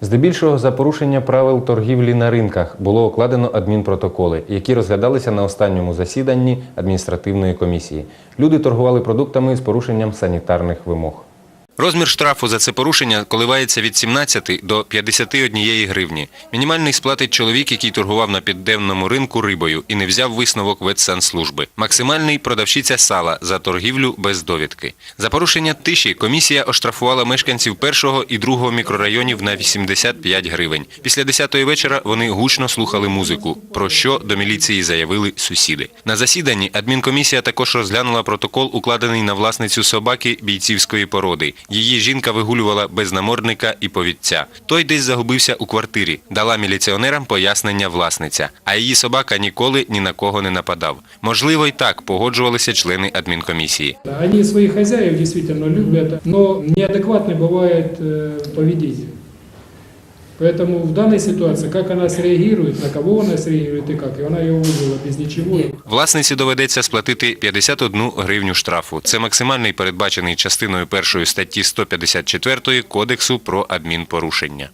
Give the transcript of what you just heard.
Здебільшого за порушення правил торгівлі на ринках було укладено адмінпротоколи, які розглядалися на останньому засіданні адміністративної комісії. Люди торгували продуктами з порушенням санітарних вимог. Розмір штрафу за це порушення коливається від 17 до 51 гривні. Мінімальний сплатить чоловік, який торгував на підденному ринку рибою і не взяв висновок ветсанслужби. Максимальний – продавщиця сала за торгівлю без довідки. За порушення тиші комісія оштрафувала мешканців першого і другого мікрорайонів на 85 гривень. Після 10-ї вечора вони гучно слухали музику, про що до міліції заявили сусіди. На засіданні адмінкомісія також розглянула протокол, укладений на власницю собаки бійцівської породи. Її жінка вигулювала без намордника і повідця. Той десь загубився у квартирі, дала міліціонерам пояснення власниця. А її собака ніколи ні на кого не нападав. Можливо, й так погоджувалися члени адмінкомісії. Они своих хозяев действительно любят, но неадекватный бывает э, поведение. Поэтому в данной ситуации, как она среагирует, на кого она среагирует и как, и она ее вызвала без ничего. Власниці доведеться сплатити 51 гривню штрафу. Це максимальний передбачений частиною першої статті 154 Кодексу про адмінпорушення.